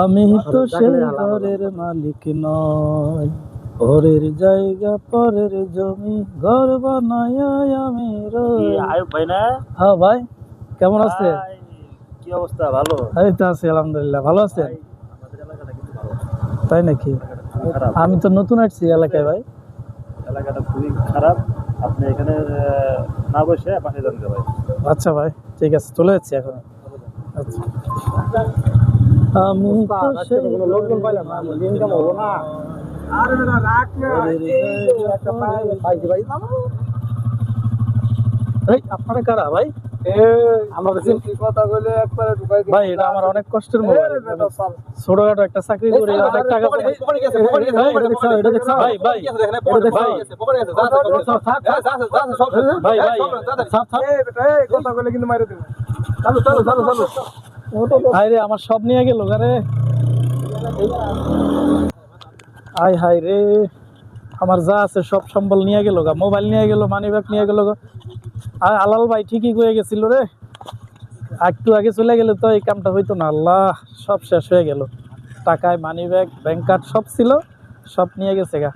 আমি তো সেই ঘরের মালিক নয় পরের জায়গা পরের জমি ঘর বানায় আমি রই। আয়ুব ভাই না? হ্যাঁ ভাই কেমন আছে কি অবস্থা? ভালো? এই তো আছি আলহামদুলিল্লাহ ভালো তাই নাকি? আমি তো নতুন আসছি এলাকায় ভাই। এলাকাটা খুবই খারাপ। আপনি এখানে না বসে ভাই। আচ্ছা ভাই ঠিক আছে চলে যাচ্ছি এখন। আচ্ছা। আমি লোকজন পাইলাম না ইনকাম হলো না। আরে বেটা রাখ না একটা পাই ভাই। ভাই আপনারা কারা ভাই? আমরা কথা বলে একবারে ঢুকাই ভাই এটা আমার অনেক কষ্টের মোবাইল। ছোটখাটো একটা চাকরি করে অনেক টাকা ভাই ভাই হাই রে, আমার সব নিয়ে গেল গারে আয় হাই রে। আমার যা আছে সব সম্বল নিয়ে গেল গা, মোবাইল নিয়ে গেল মানি ব্যাগ নিয়ে গেল গা। আর, আলাল ভাই ঠিকই কয়ে গেছিল রে। একটু আগে চলে গেলে তো এই কামটা হইতো না, আল্লাহ, সব শেষ হয়ে গেল। টাকায় মানি ব্যাগ ব্যাংক কার্ড সব ছিল, সব নিয়ে গেছে গা।